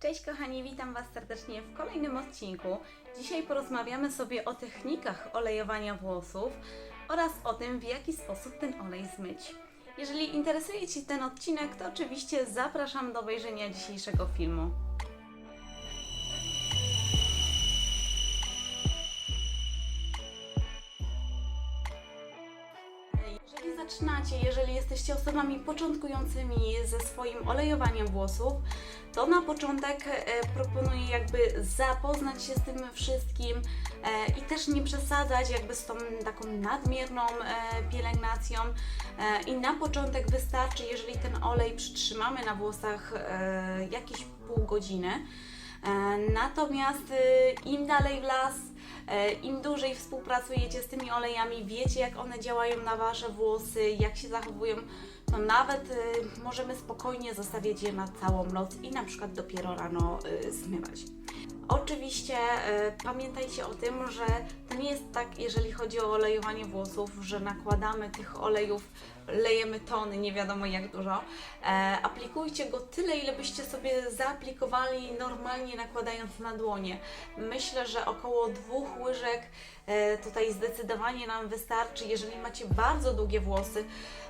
Cześć kochani, witam Was serdecznie w kolejnym odcinku. Dzisiaj porozmawiamy sobie o technikach olejowania włosów oraz o tym, w jaki sposób ten olej zmyć. Jeżeli interesuje Cię ten odcinek, to oczywiście zapraszam do obejrzenia dzisiejszego filmu. Jeżeli zaczynacie, jeżeli jesteście osobami początkującymi ze swoim olejowaniem włosów, to na początek e, proponuję jakby zapoznać się z tym wszystkim e, i też nie przesadzać jakby z tą taką nadmierną e, pielęgnacją i na początek wystarczy, jeżeli ten olej przytrzymamy na włosach jakieś pół godziny. E, Natomiast e, im dalej w las, e, im dłużej współpracujecie z tymi olejami, wiecie jak one działają na Wasze włosy, jak się zachowują, to nawet e, możemy spokojnie zostawiać je na całą noc i na przykład dopiero rano e, zmywać. Oczywiście e, pamiętajcie o tym, że to nie jest tak, jeżeli chodzi o olejowanie włosów, że nakładamy tych olejów, lejemy tony, nie wiadomo jak dużo. E, aplikujcie go tyle, ile byście sobie zaaplikowali normalnie nakładając na dłonie. Myślę, że około dwóch łyżek e, tutaj zdecydowanie nam wystarczy, jeżeli macie bardzo długie włosy,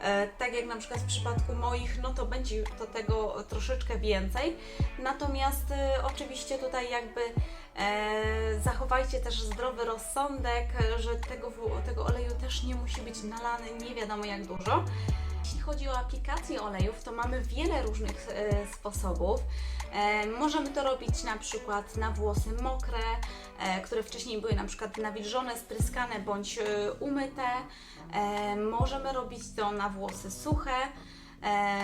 e, tak jak na przykład w przypadku moich, no to będzie to tego troszeczkę więcej. Natomiast e, oczywiście tutaj jakby e, zachowajcie też zdrowy rozsądek, że tego, tego oleju też nie musi być nalany nie wiadomo jak dużo. Jeśli chodzi o aplikację olejów, to mamy wiele różnych e, sposobów. E, możemy to robić na przykład na włosy mokre, e, które wcześniej były na przykład nawilżone, spryskane bądź e, umyte. E, możemy robić to na włosy suche. E,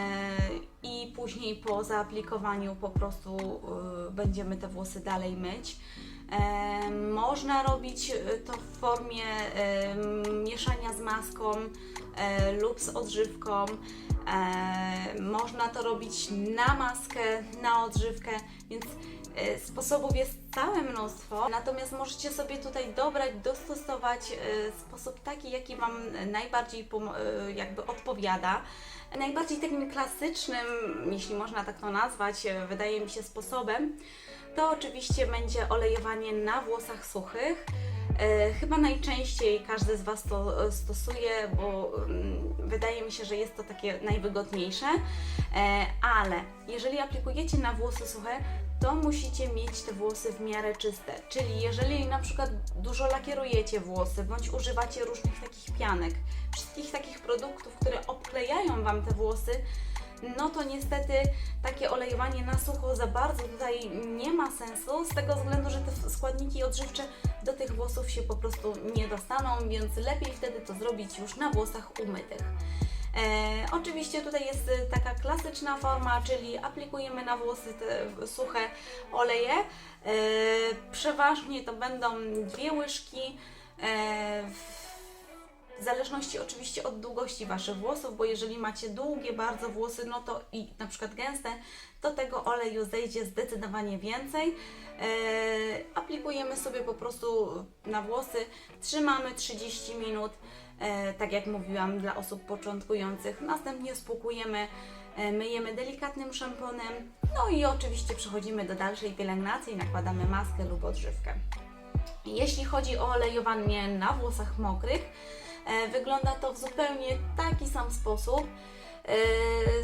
I później po zaaplikowaniu po prostu e, będziemy te włosy dalej myć. E, można robić to w formie mieszania z maską lub z odżywką. E, można to robić na maskę, na odżywkę, więc e, sposobów jest całe mnóstwo. Natomiast możecie sobie tutaj dobrać, dostosować e, sposób taki, jaki Wam najbardziej jakby odpowiada. Najbardziej takim klasycznym, jeśli można tak to nazwać, wydaje mi się sposobem, to oczywiście będzie olejowanie na włosach suchych. E, Chyba najczęściej każdy z Was to e, stosuje, bo mm, wydaje mi się, że jest to takie najwygodniejsze. E, Ale jeżeli aplikujecie na włosy suche, to musicie mieć te włosy w miarę czyste. Czyli jeżeli na przykład dużo lakierujecie włosy, bądź używacie różnych takich pianek, wszystkich takich produktów, które obklejają Wam te włosy, no to niestety takie olejowanie na sucho za bardzo tutaj nie ma sensu, z tego względu, że te składniki odżywcze do tych włosów się po prostu nie dostaną, więc lepiej wtedy to zrobić już na włosach umytych. E, oczywiście tutaj jest taka klasyczna forma, czyli aplikujemy na włosy te suche oleje. E, przeważnie to będą dwie łyżki. E, w w zależności oczywiście od długości Waszych włosów, bo jeżeli macie długie bardzo włosy, no to i na przykład gęste, to tego oleju zejdzie zdecydowanie więcej. E, aplikujemy sobie po prostu na włosy, trzymamy 30 minut, e, tak jak mówiłam, dla osób początkujących. Następnie spłukujemy, e, myjemy delikatnym szamponem, no i oczywiście przechodzimy do dalszej pielęgnacji, nakładamy maskę lub odżywkę. Jeśli chodzi o olejowanie na włosach mokrych, wygląda to w zupełnie taki sam sposób. e,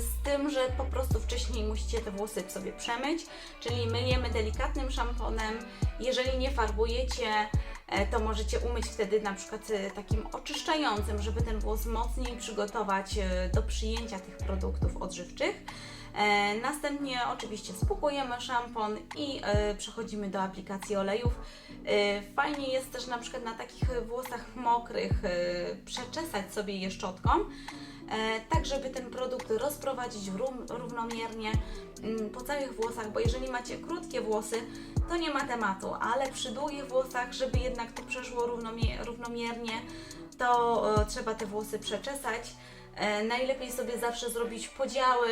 Z tym, że po prostu wcześniej musicie te włosy sobie przemyć, czyli myjemy delikatnym szamponem. Jeżeli nie farbujecie, e, to możecie umyć wtedy na przykład e, takim oczyszczającym, żeby ten włos mocniej przygotować e, do przyjęcia tych produktów odżywczych. E, następnie oczywiście spłukujemy szampon i e, przechodzimy do aplikacji olejów. E, fajnie jest też na przykład na takich włosach mokrych przeczesać sobie je szczotką, tak żeby ten produkt rozprowadzić równomiernie mm, po całych włosach, bo jeżeli macie krótkie włosy, to nie ma tematu, ale przy długich włosach, żeby jednak to przeszło równomie- równomiernie, to trzeba te włosy przeczesać. Najlepiej sobie zawsze zrobić podziały,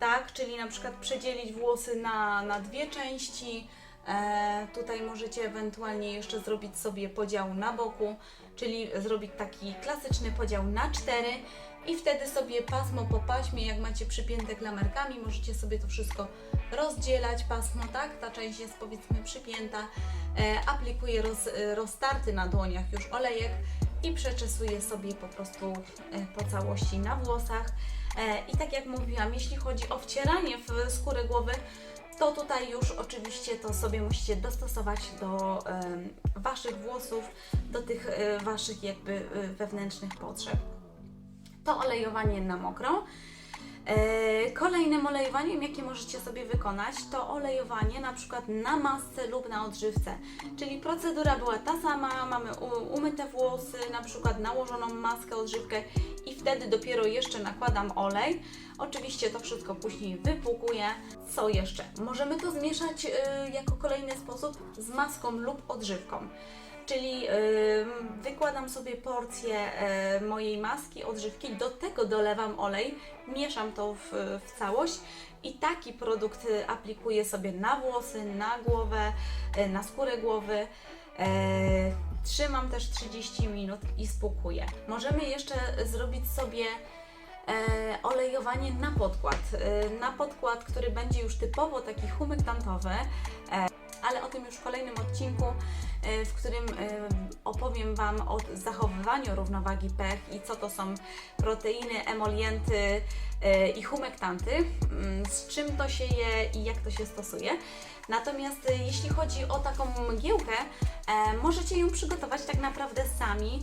tak, czyli na przykład przedzielić włosy na, na dwie części. E, tutaj możecie ewentualnie jeszcze zrobić sobie podział na boku, czyli zrobić taki klasyczny podział na cztery i wtedy sobie pasmo po paśmie, jak macie przypięte klamerkami, możecie sobie to wszystko rozdzielać, pasmo, tak? Ta część jest powiedzmy przypięta, e, aplikuję roz, roztarty na dłoniach już olejek i przeczesuję sobie po prostu e, po całości na włosach. E, I tak jak mówiłam, jeśli chodzi o wcieranie w skórę głowy, to tutaj już oczywiście to sobie musicie dostosować do Waszych włosów, do tych e, Waszych jakby e, wewnętrznych potrzeb. To olejowanie na mokro. E, Kolejnym olejowaniem, jakie możecie sobie wykonać, to olejowanie na przykład na masce lub na odżywce. Czyli procedura była ta sama, mamy umyte włosy, na przykład nałożoną maskę, odżywkę i wtedy dopiero jeszcze nakładam olej. Oczywiście to wszystko później wypłukuję. Co jeszcze? Możemy to zmieszać y, jako kolejny sposób z maską lub odżywką. Czyli wykładam sobie porcję mojej maski, odżywki, do tego dolewam olej, mieszam to w, w całość i taki produkt y, aplikuję sobie na włosy, na głowę, y, na skórę głowy. E, trzymam też 30 minut i spłukuję. Możemy jeszcze zrobić sobie e, olejowanie na podkład. E, na podkład, który będzie już typowo taki humektantowy, e, ale o tym już w kolejnym odcinku, e, w którym e, opowiem Wam o zachowywaniu równowagi pH i co to są proteiny, emolienty e, i humektanty, mm, z czym to się je i jak to się stosuje. Natomiast jeśli chodzi o taką mgiełkę, możecie ją przygotować tak naprawdę sami.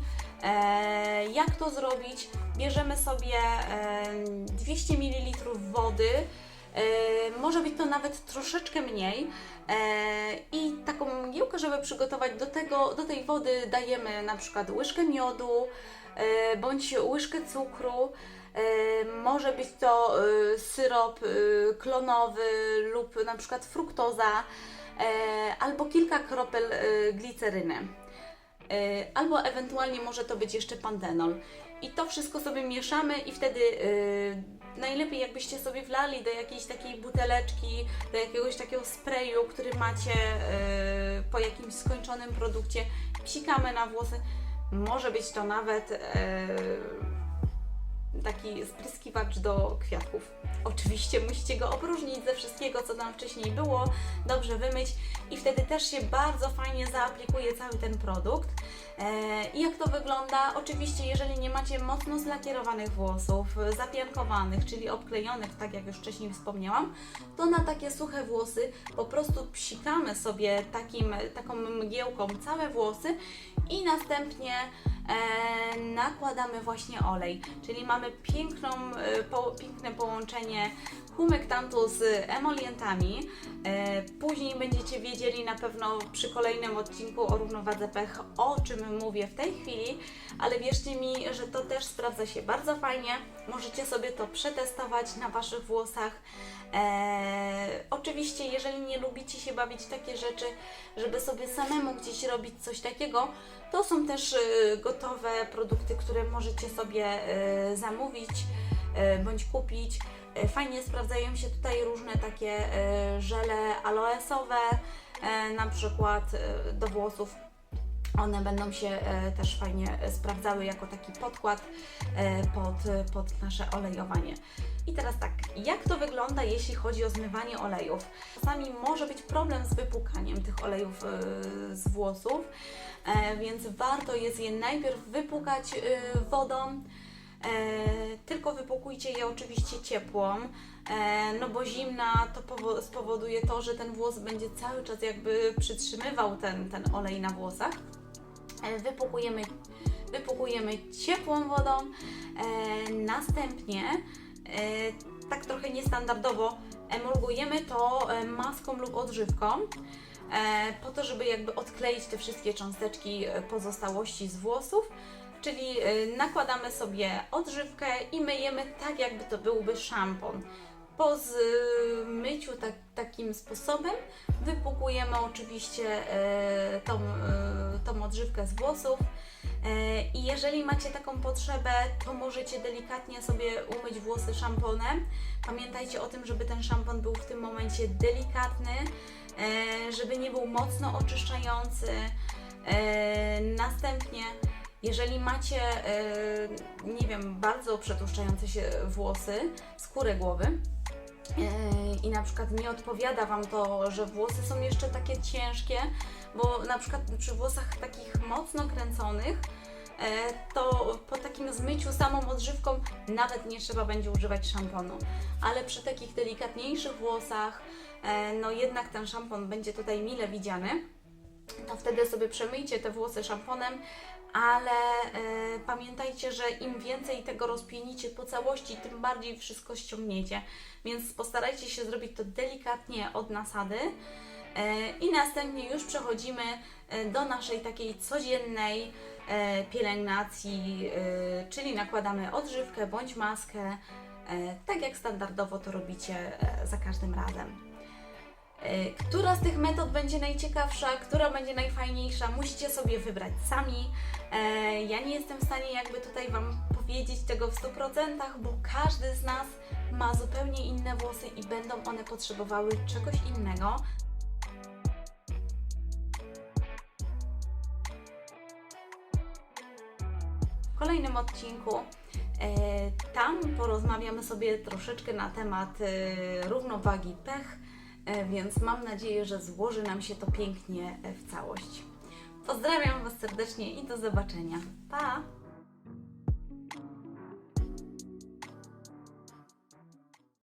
Jak to zrobić? Bierzemy sobie e, 200 ml wody, może być to nawet troszeczkę mniej. E, I taką mgiełkę, żeby przygotować do, tego, do tej wody dajemy na przykład łyżkę miodu e, bądź łyżkę cukru. E, Może być to e, syrop e, klonowy lub na przykład fruktoza e, albo kilka kropel e, gliceryny. E, Albo ewentualnie może to być jeszcze pantenol. I to wszystko sobie mieszamy i wtedy e, najlepiej jakbyście sobie wlali do jakiejś takiej buteleczki, do jakiegoś takiego sprayu, który macie e, po jakimś skończonym produkcie. Psikamy na włosy. Może być to nawet e, taki spryskiwacz do kwiatków. Oczywiście musicie go opróżnić ze wszystkiego, co tam wcześniej było, dobrze wymyć i wtedy też się bardzo fajnie zaaplikuje cały ten produkt. E, I jak to wygląda? Oczywiście, jeżeli nie macie mocno zlakierowanych włosów, zapiankowanych, czyli obklejonych, tak jak już wcześniej wspomniałam, to na takie suche włosy po prostu psikamy sobie takim, taką mgiełką całe włosy i następnie e, nakładamy właśnie olej, czyli mamy piękną, e, po, piękne połączenie humektantu z emolientami. E, później będziecie wiedzieli na pewno przy kolejnym odcinku o równowadze pH, o czym mówię w tej chwili, ale wierzcie mi, że to też sprawdza się bardzo fajnie. Możecie sobie to przetestować na Waszych włosach. E, oczywiście, jeżeli nie lubicie się bawić takie rzeczy, żeby sobie samemu gdzieś robić coś takiego, to są też e, gotowe produkty, które możecie sobie e, zamówić e, bądź kupić. Fajnie sprawdzają się tutaj różne takie żele aloesowe, na przykład do włosów. One będą się e, też fajnie e, sprawdzały jako taki podkład e, pod, pod nasze olejowanie. I teraz tak, jak to wygląda, jeśli chodzi o zmywanie olejów? Czasami może być problem z wypłukaniem tych olejów z włosów, więc warto jest je najpierw wypłukać wodą. Tylko wypłukujcie je oczywiście ciepłą, no bo zimna to powo- spowoduje to, że ten włos będzie cały czas jakby przytrzymywał ten, ten olej na włosach. E, wypłukujemy ciepłą wodą, e, następnie e, tak trochę niestandardowo emulgujemy to maską lub odżywką po to, żeby jakby odkleić te wszystkie cząsteczki pozostałości z włosów. Czyli nakładamy sobie odżywkę i myjemy tak, jakby to byłby szampon. Po zmyciu tak, takim sposobem wypłukujemy oczywiście e, tą, e, tą odżywkę z włosów. E, I jeżeli macie taką potrzebę, to możecie delikatnie sobie umyć włosy szamponem. Pamiętajcie o tym, żeby ten szampon był w tym momencie delikatny, żeby nie był mocno oczyszczający. Następnie Jeżeli macie, nie wiem, bardzo przetłuszczające się włosy, skórę głowy, i na przykład nie odpowiada Wam to, że włosy są jeszcze takie ciężkie, bo na przykład przy włosach takich mocno kręconych, e, to po takim zmyciu samą odżywką nawet nie trzeba będzie używać szamponu. Ale przy takich delikatniejszych włosach, e, no jednak ten szampon będzie tutaj mile widziany. To wtedy sobie przemyjcie te włosy szamponem, ale e, pamiętajcie, że im więcej tego rozpienicie po całości, tym bardziej wszystko ściągniecie. Więc postarajcie się zrobić to delikatnie od nasady. E, I następnie już przechodzimy e, do naszej takiej codziennej e, pielęgnacji, czyli nakładamy odżywkę bądź maskę, tak jak standardowo to robicie za każdym razem. E, Która z tych metod będzie najciekawsza, która będzie najfajniejsza, musicie sobie wybrać sami. E, Ja nie jestem w stanie jakby tutaj Wam powiedzieć tego w 100%, bo każdy z nas ma zupełnie inne włosy i będą one potrzebowały czegoś innego. W kolejnym odcinku e, tam porozmawiamy sobie troszeczkę na temat równowagi pech, więc mam nadzieję, że złoży nam się to pięknie e, w całość. Pozdrawiam Was serdecznie i do zobaczenia. Pa!